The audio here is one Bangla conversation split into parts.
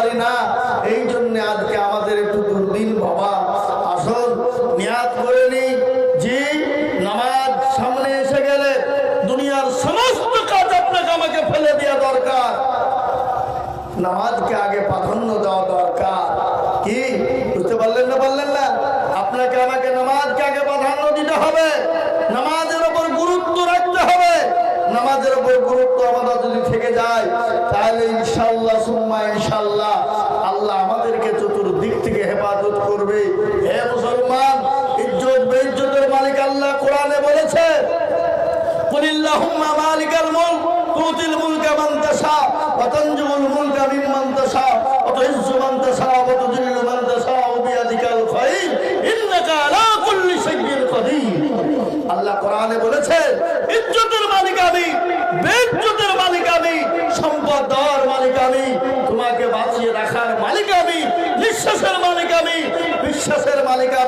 পারি না। এই জন্য আজকে আমাদের একটু দুর্দিন বাবা। আসল নিয়াদ করে নি যে নামাজ সামনে এসে গেলে দুনিয়ার সমস্ত কাজ আপনাকে আমাকে ফেলে দেওয়া দরকার। নামাজকে আগে প্রাধান্য দেওয়া দরকার। কি? বুঝতে পারলেন না পারলেন না? আপনাকে আমাকে নামাজকে আগে প্রাধান্য দিতে হবে। নামাজের ওপর গুরুত্ব রাখতে হবে। নামাজের ওপর গুরুত্ব আমাদের যদি থেকে যায় তাহলে ইনশাল্লাহ সুম্মা ইনশাল্লাহ আল্লাহ আমাদেরকে চতুর্দিক থেকে হেফাজত করবে। হে মুসলমান, ইজ্জত বেইজ্জতের মালিক আল্লাহ কোরআনে বলেছে, কুলিল্লাহুম্মা মালিকাল মুলক, তুতিল মুলকা মান তাশা, ওয়া তানজুল মুলকা মিম্মান তাশা, ওয়া তুইজ্জু মান তাশা।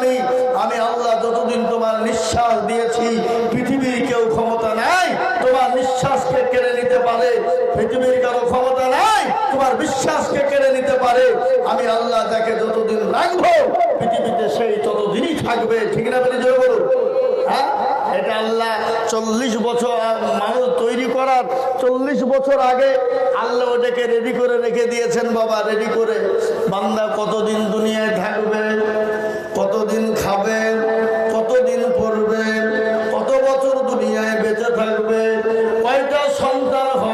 আমি আমি আল্লাহ যতদিন তোমার নিঃশ্বাস দিয়েছি, পৃথিবীর কেউ ক্ষমতা নাই, তোমার নিঃশ্বাসকে কেড়ে নিতে পারে। পৃথিবীর কারও ক্ষমতা নাই, তোমার বিশ্বাসকে কেড়ে নিতে পারে। আমি আল্লাহ তাকে যতদিন রাখব, পৃথিবীতে সেই ততদিনই থাকবে। ঠিক না বলি জয় বলুন। হ্যাঁ? এটা আল্লাহ চল্লিশ বছর মানুষ তৈরি করার চল্লিশ বছর আগে আল্লাহ ওটাকে রেডি করে রেখে দিয়েছেন, বাবা রেডি করে। বান্দা কতদিন দুনিয়ায় সন্তান হবে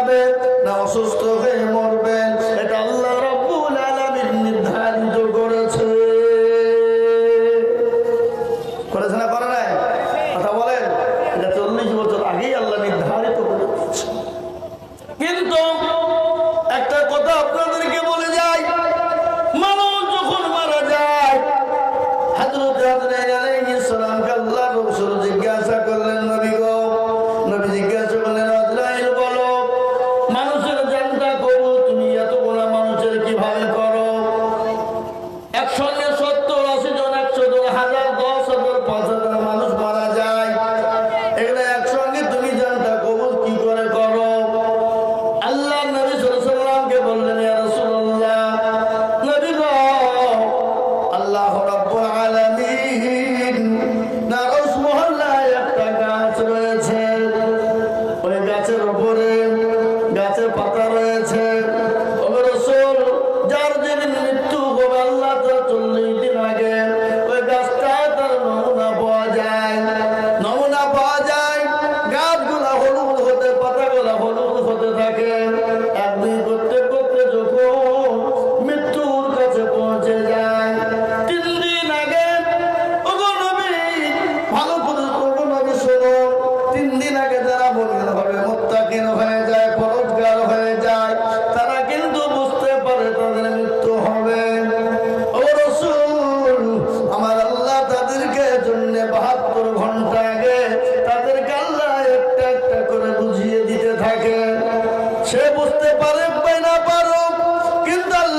যাবেন না অসুস্থ হয়ে মরবেন।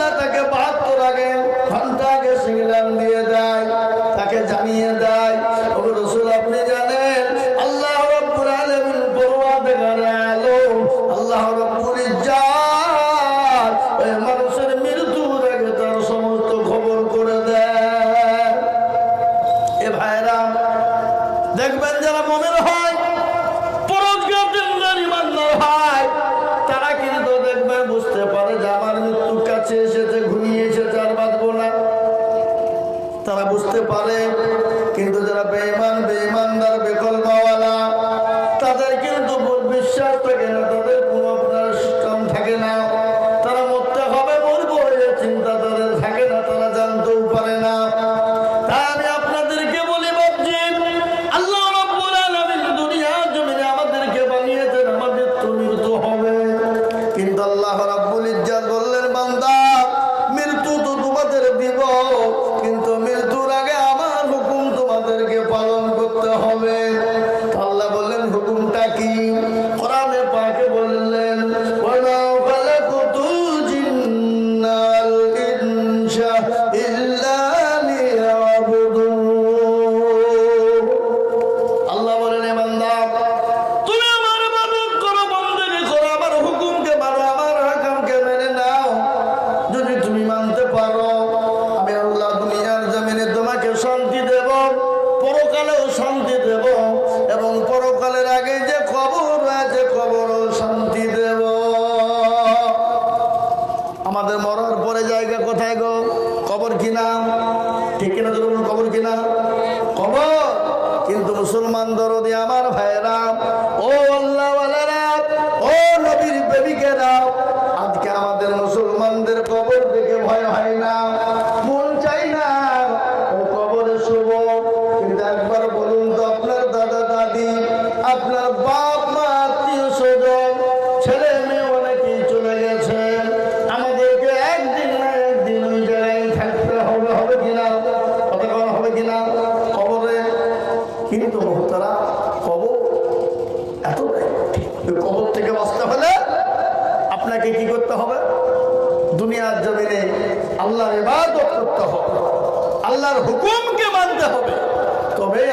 আল্লাহ তাকে বাহাত্তর আগে ঘণ্টা আগে সিগন্যাল দিয়ে দেয় তাকে জানিয়ে দেয় কবর কিনা? কবর কিন্তু মুসলমান দরদি আমার ভাইরা ও আল্লাহ ও নবীর বেবিকেরা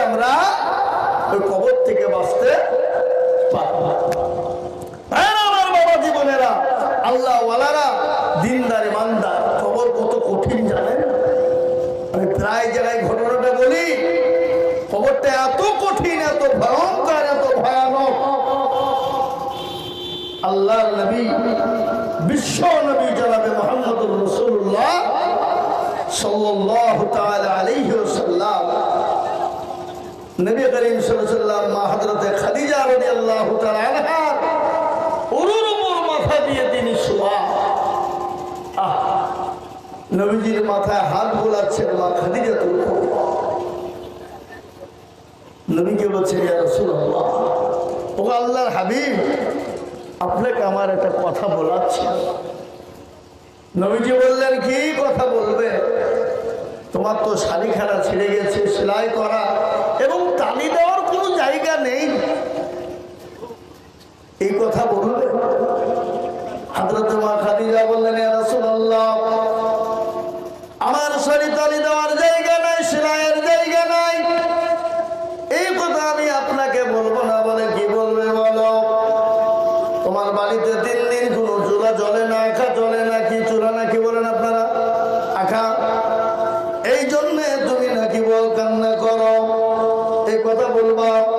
আমরা ওই কবর থেকে বাঁচতে হ্যাঁ আমার বাবা জীবনেরা, আল্লাহ ওয়ালারা কবর কত কঠিন জানেন? আমি প্রায় জায়গায় ঘটনাটা বলি, কবরটা এত কঠিন, এত ভয়ঙ্কর, এত ভয়ানক। আল্লাহ নবী, বিশ্ব নবী জানাবে মোহাম্মদ রসুল্লাহ সাল্লাহ আলহ্লাম নবী করিম সাল্লাম মা হজরতে খাদিজা রবি আল্লাহ আনহার উরুর উপর মাথা দিয়ে তিনি শোয়া। আহ, নবীজির মাথায় হাত বোলাচ্ছেন মা খাদিজা তুল নবীকে বলছে ও আল্লাহর হাবিব, আপনাকে আমার একটা কথা বলাচ্ছে। নবীজি বললেন, কি কথা বলবে? তোমার তো শাড়ি খানা ছেড়ে গেছে, সেলাই করা। এবং তালি দেওয়ার কথা বলবা।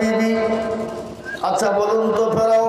বিবি। আচ্ছা বলুন তো ফেরাও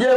যে